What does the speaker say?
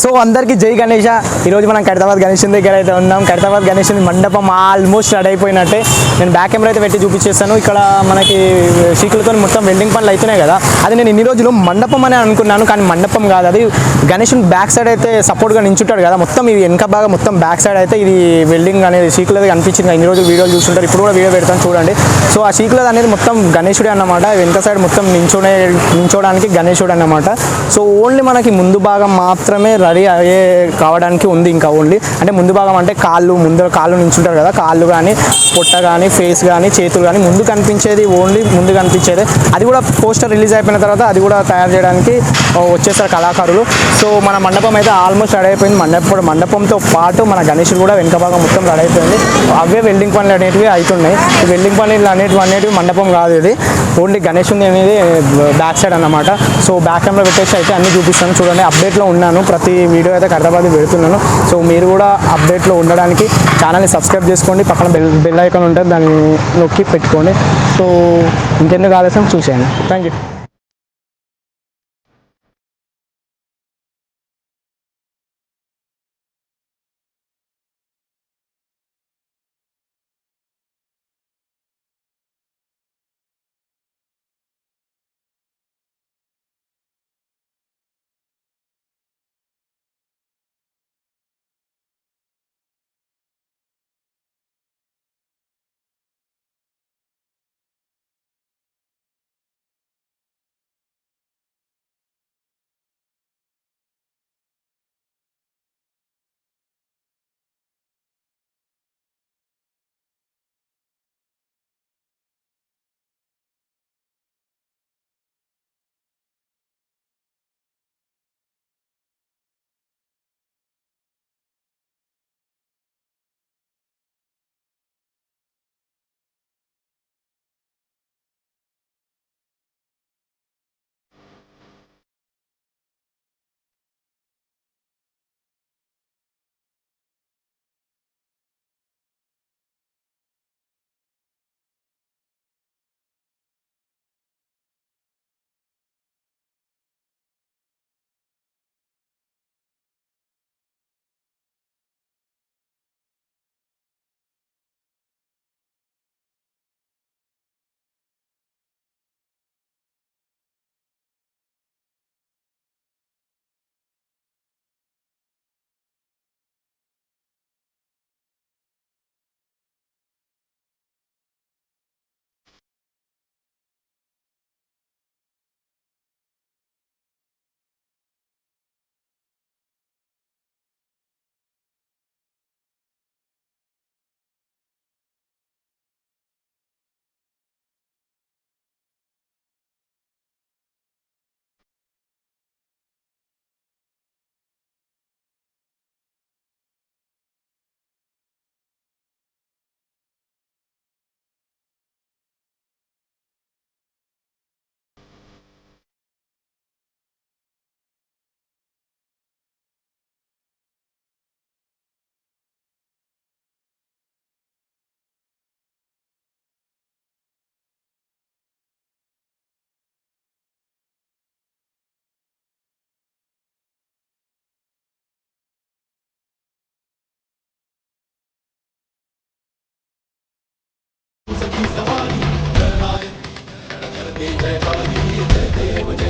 So అందరికీ జై గణేష. ఈరోజు మనం ఖైరతాబాద్ గణేష్ దగ్గర అయితే ఉన్నాం. ఖైరతాబాద్ గణేష్ మండపం ఆల్మోస్ట్ రెడీ అయిపోయినట్టే. నేను బ్యాక్ కెమెరా అయితే పెట్టి చూపించేస్తాను. ఇక్కడ మనకి సీకులతో మొత్తం వెల్డింగ్ పనులు అవుతున్నాయి కదా. అది నేను ఇన్ని రోజులు మండపం అని అనుకున్నాను కానీ మండపం కాదు. అది గణేషుని బ్యాక్ సైడ్ అయితే సపోర్ట్గా నించుంటాడు కదా. మొత్తం ఇది వెనక బాగా మొత్తం బ్యాక్ సైడ్ అయితే ఇది వెల్డింగ్ అనేది సీకులది కనిపించింది. ఇన్ని రోజులు వీడియోలు చూస్తుంటారు. ఇప్పుడు కూడా వీడియో పెడతాను చూడండి. సో ఆ సీకులది అనేది మొత్తం గణేషుడే అన్నమాట. వెనక సైడ్ మొత్తం నించునే నించోడానికి గణేషుడు అన్నమాట. సో ఓన్లీ మనకి ముందు భాగం మాత్రమే రెడీ అయ్యే కావడానికి ఉంది ఇంకా ఓన్లీ. అంటే ముందు భాగం అంటే కాళ్ళు ముందు కాళ్ళు నించుంటారు కదా కాళ్ళు కానీ పొట్ట కానీ ఫేస్ కానీ చేతులు కానీ ముందు కనిపించేది ఓన్లీ ముందు కనిపించేది. అది కూడా పోస్టర్ రిలీజ్ అయిపోయిన తర్వాత అది కూడా తయారు చేయడానికి వచ్చేసారు వచ్చేస్తారు కళాకారులు. సో మన మండపం అయితే ఆల్మోస్ట్ రెడీ అయిపోయింది. మండపం మండపంతో పాటు మన గణేషుడు కూడా వెనుక భాగం మొత్తం రెడీ అయిపోయింది. అవే వెల్డింగ్ పనులు అనేటివి అవుతున్నాయి వెల్డింగ్ పనులు అనేటివి అనేటివి మండపం కాదు ఇది. ఓన్లీ గణేషుని అనేది బ్యాక్ సైడ్ అన్నమాట. సో బ్యాక్ కెమెరా పెట్టేసి అయితే అన్ని చూపిస్తాను. చూడండి అప్డేట్లో ఉన్నాను. ప్రతి వీడియో అయితే హైదరాబాద్ పెడుతున్నాను. సో మీరు కూడా అప్డేట్లో ఉండడానికి ఛానల్ని సబ్స్క్రైబ్ చేసుకోండి. పక్కన బెల్ బెల్ ఐకాన్ ఉంటుంది దాన్ని నొక్కి పెట్టుకోండి. సో ఇంకెందుకు ఆలస్యం? చూసేయండి. Thank you Jai Balaji, Jai Dev, Jai